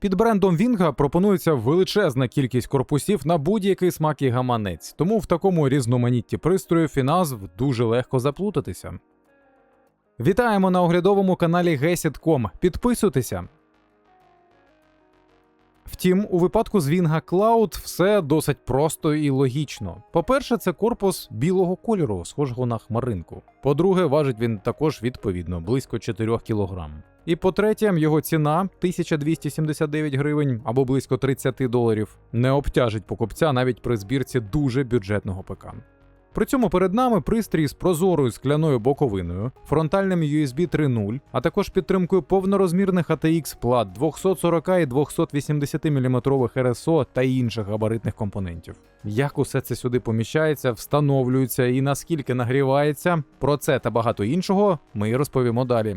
Під брендом Вінга пропонується величезна кількість корпусів на будь-який смак і гаманець, тому в такому різноманітті пристроїв і назв дуже легко заплутатися. Вітаємо на оглядовому каналі Gesit.com. Підписуйтеся. Втім, у випадку з Вінга Cloud все досить просто і логічно. По-перше, це корпус білого кольору, схожого на хмаринку. По-друге, важить він також відповідно близько 4 кг. І по-третє, його ціна 1279 гривень або близько 30 доларів не обтяжить покупця навіть при збірці дуже бюджетного ПК. При цьому перед нами пристрій з прозорою скляною боковиною, фронтальним USB 3.0, а також підтримкою повнорозмірних ATX плат 240 і 280 мм RSO та інших габаритних компонентів. Як усе це сюди поміщається, встановлюється і наскільки нагрівається, про це та багато іншого ми розповімо далі.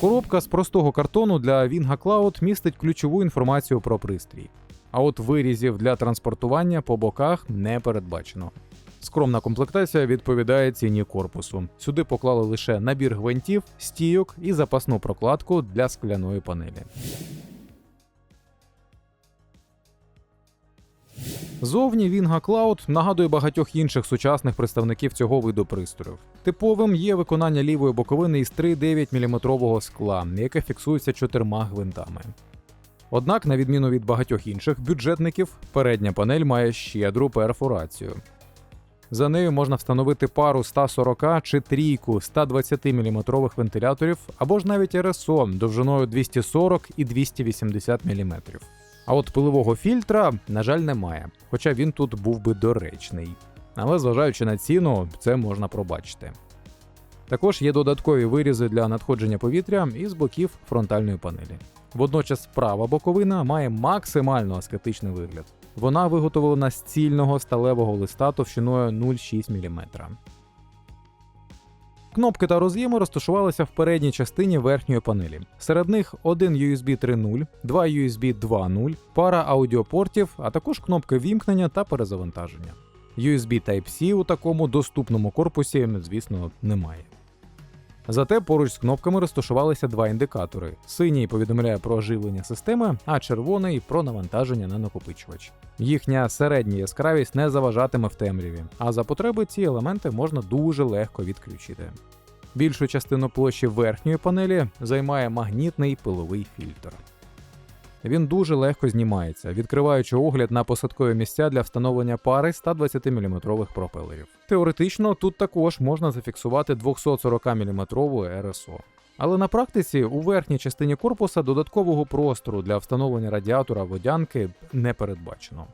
Коробка з простого картону для Вінга Cloud містить ключову інформацію про пристрій. А от вирізів для транспортування по боках не передбачено. Скромна комплектація відповідає ціні корпусу. Сюди поклали лише набір гвинтів, стійок і запасну прокладку для скляної панелі. Зовні Vinga Cloud нагадує багатьох інших сучасних представників цього виду пристроїв. Типовим є виконання лівої боковини із 3,9 мм скла, яке фіксується чотирма гвинтами. Однак, на відміну від багатьох інших бюджетників, передня панель має щедру перфорацію. За нею можна встановити пару 140 чи трійку 120 мм вентиляторів або ж навіть РСО довжиною 240 і 280 мм. А от пилового фільтра, на жаль, немає, хоча він тут був би доречний. Але зважаючи на ціну, це можна пробачити. Також є додаткові вирізи для надходження повітря із боків фронтальної панелі. Водночас права боковина має максимально аскетичний вигляд. Вона виготовлена з цільного сталевого листа товщиною 0,6 мм. Кнопки та роз'єми розташувалися в передній частині верхньої панелі. Серед них один USB 3.0, два USB 2.0, пара аудіопортів, а також кнопки вімкнення та перезавантаження. USB Type-C у такому доступному корпусі, звісно, немає. Зате поруч з кнопками розташувалися два індикатори: синій повідомляє про оживлення системи, а червоний про навантаження на накопичувач. Їхня середня яскравість не заважатиме в темряві, а за потреби ці елементи можна дуже легко відключити. Більшу частину площі верхньої панелі займає магнітний пиловий фільтр. Він дуже легко знімається, відкриваючи огляд на посадкові місця для встановлення пари 120 мм пропелерів. Теоретично тут також можна зафіксувати 240 мм РСО. Але на практиці у верхній частині корпуса додаткового простору для встановлення радіатора водянки не передбачено.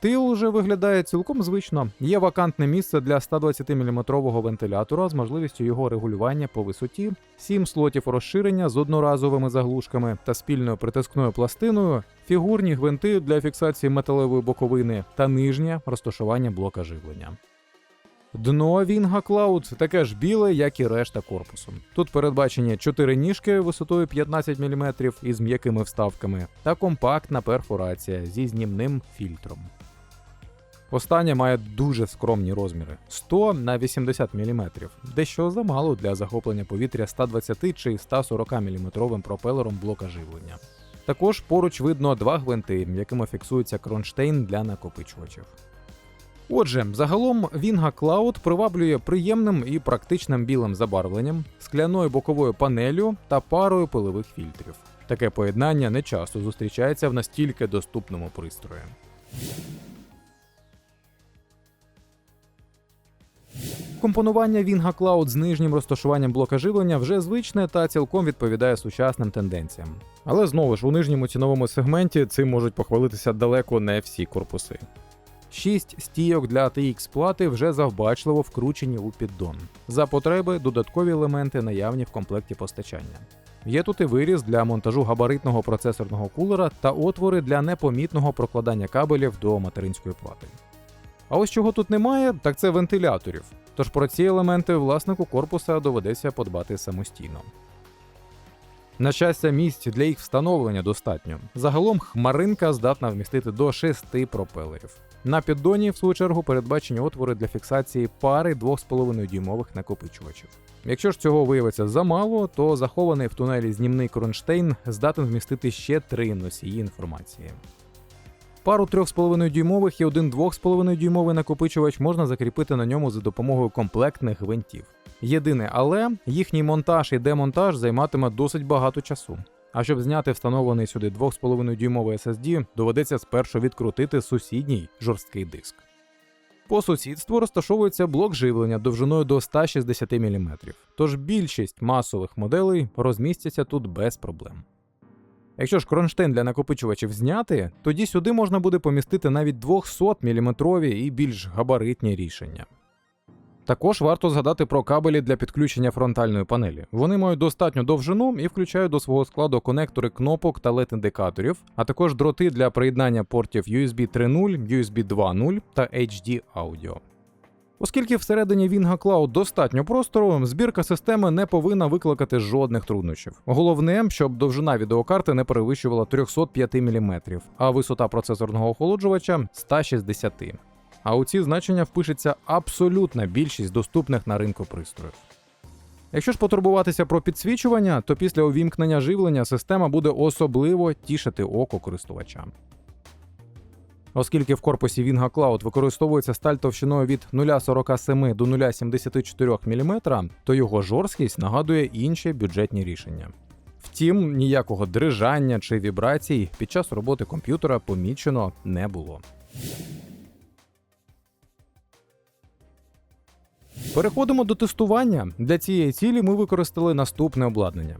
Тил уже виглядає цілком звично. Є вакантне місце для 120 мм вентилятора з можливістю його регулювання по висоті, 7 слотів розширення з одноразовими заглушками та спільною притискною пластиною, фігурні гвинти для фіксації металевої боковини та нижнє розташування блока живлення. Дно Вінга Cloud таке ж біле, як і решта корпусу. Тут передбачені 4 ніжки висотою 15 мм із м'якими вставками та компактна перфорація зі знімним фільтром. Остання має дуже скромні розміри 100 на 80 мм, дещо замало для захоплення повітря 120 чи 140 мм пропелером блока живлення. Також поруч видно два гвинти, якими фіксується кронштейн для накопичувачів. Отже, загалом Vinga Cloud приваблює приємним і практичним білим забарвленням, скляною боковою панелю та парою пилових фільтрів. Таке поєднання не часто зустрічається в настільки доступному пристрої. Компонування Vinga Cloud з нижнім розташуванням блока живлення вже звичне та цілком відповідає сучасним тенденціям. Але знову ж у нижньому ціновому сегменті цим можуть похвалитися далеко не всі корпуси. Шість стійок для ATX плати вже завбачливо вкручені у піддон. За потреби додаткові елементи наявні в комплекті постачання. Є тут і виріз для монтажу габаритного процесорного кулера та отвори для непомітного прокладання кабелів до материнської плати. А ось чого тут немає, так це вентиляторів. Тож про ці елементи власнику корпуса доведеться подбати самостійно. На щастя, місць для їх встановлення достатньо. Загалом хмаринка здатна вмістити до 6 пропелерів. На піддоні, в свою чергу, передбачені отвори для фіксації пари 2,5 дюймових накопичувачів. Якщо ж цього виявиться замало, то захований в тунелі знімний кронштейн здатен вмістити ще три носії інформації. Пару 3,5 дюймових і один 2,5 дюймовий накопичувач можна закріпити на ньому за допомогою комплектних гвинтів. Єдине, але їхній монтаж і демонтаж займатиме досить багато часу. А щоб зняти встановлений сюди 2,5 дюймовий SSD, доведеться спершу відкрутити сусідній жорсткий диск. По сусідству розташовується блок живлення довжиною до 160 мм, тож більшість масових моделей розмістяться тут без проблем. Якщо ж кронштейн для накопичувачів зняти, тоді сюди можна буде помістити навіть 200 мм і більш габаритні рішення. Також варто згадати про кабелі для підключення фронтальної панелі. Вони мають достатню довжину і включають до свого складу конектори кнопок та LED-індикаторів, а також дроти для приєднання портів USB 3.0, USB 2.0 та HD Audio. Оскільки всередині Winga Cloud достатньо простору, збірка системи не повинна викликати жодних труднощів. Головне, щоб довжина відеокарти не перевищувала 305 мм, а висота процесорного охолоджувача 160 а у ці значення впишеться абсолютна більшість доступних на ринку пристроїв. Якщо ж потурбуватися про підсвічування, то після увімкнення живлення система буде особливо тішити око користувача. Оскільки в корпусі Winga Cloud використовується сталь товщиною від 0,47 до 0,74 мм, то його жорсткість нагадує інші бюджетні рішення. Втім, ніякого дрижання чи вібрацій під час роботи комп'ютера помічено не було. Переходимо до тестування. Для цієї цілі ми використали наступне обладнання.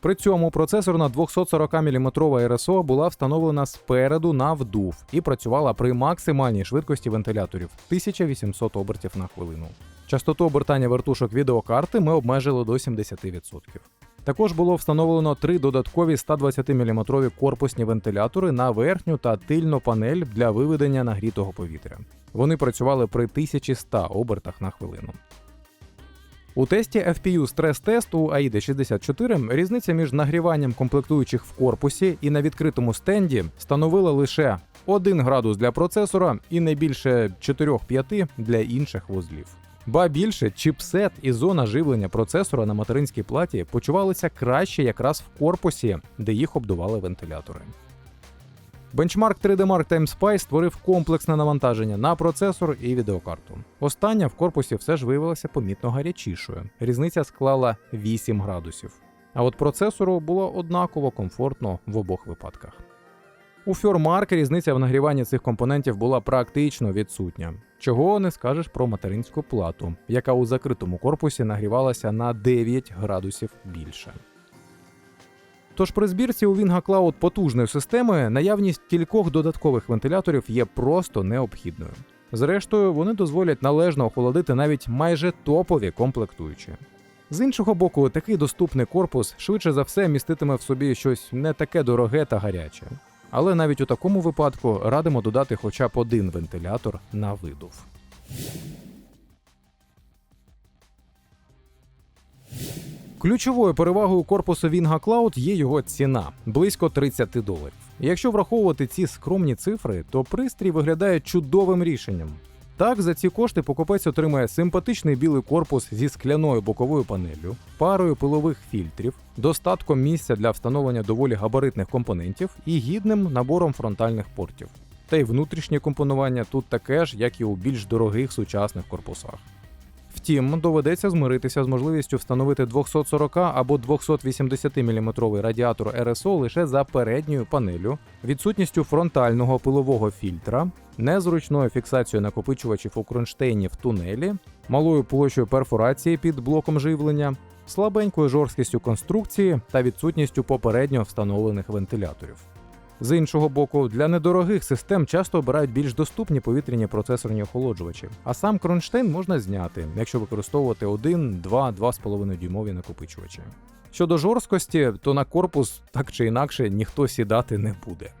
При цьому процесорна 240 мм RSO була встановлена спереду на вдув і працювала при максимальній швидкості вентиляторів 1800 обертів на хвилину. Частоту обертання вертушок відеокарти ми обмежили до 70%. Також було встановлено три додаткові 120-мм корпусні вентилятори на верхню та тильну панель для виведення нагрітого повітря. Вони працювали при 1100 обертах на хвилину. У тесті FPU стрес-тест у AIDA 64 різниця між нагріванням комплектуючих в корпусі і на відкритому стенді становила лише 1 градус для процесора і не більше 4-5 для інших вузлів. Ба більше, чіпсет і зона живлення процесора на материнській платі почувалися краще якраз в корпусі, де їх обдували вентилятори. Бенчмарк 3D Mark Time створив комплексне навантаження на процесор і відеокарту. Остання в корпусі все ж виявилася помітно гарячішою. Різниця склала 8 градусів. А от процесору було однаково комфортно в обох випадках. У Фьормарк різниця в нагріванні цих компонентів була практично відсутня. Чого не скажеш про материнську плату, яка у закритому корпусі нагрівалася на 9 градусів більше. Тож при збірці у Winga Cloud потужної системи наявність кількох додаткових вентиляторів є просто необхідною. Зрештою, вони дозволять належно охолодити навіть майже топові комплектуючі. З іншого боку, такий доступний корпус швидше за все міститиме в собі щось не таке дороге та гаряче. Але навіть у такому випадку радимо додати хоча б один вентилятор на видув. Ключовою перевагою корпусу Winga Cloud є його ціна близько 30 доларів. Якщо враховувати ці скромні цифри, то пристрій виглядає чудовим рішенням. Так, за ці кошти покупець отримає симпатичний білий корпус зі скляною боковою панеллю, парою пилових фільтрів, достатком місця для встановлення доволі габаритних компонентів і гідним набором фронтальних портів. Та й внутрішнє компонування тут таке ж, як і у більш дорогих сучасних корпусах. Втім, доведеться змиритися з можливістю встановити 240 або 280 мм радіатор RSO лише за передньою панелю, відсутністю фронтального пилового фільтра, незручною фіксацією накопичувачів у кронштейні в тунелі, малою площею перфорації під блоком живлення, слабенькою жорсткістю конструкції та відсутністю попередньо встановлених вентиляторів. З іншого боку, для недорогих систем часто обирають більш доступні повітряні процесорні охолоджувачі, а сам кронштейн можна зняти, якщо використовувати 1, 2, 2,5 дюймові накопичувачі. Щодо жорсткості, то на корпус так чи інакше ніхто сідати не буде.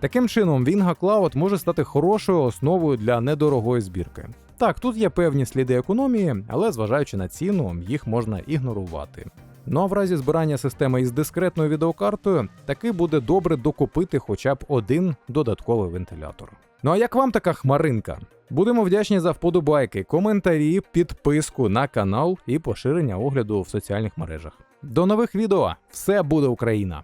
Таким чином, Winga Cloud може стати хорошою основою для недорогої збірки. Так, тут є певні сліди економії, але зважаючи на ціну, їх можна ігнорувати. Ну а в разі збирання системи із дискретною відеокартою, таки буде добре докупити хоча б один додатковий вентилятор. Ну а як вам така хмаринка? Будемо вдячні за вподобайки, коментарі, підписку на канал і поширення огляду в соціальних мережах. До нових відео! Все буде Україна!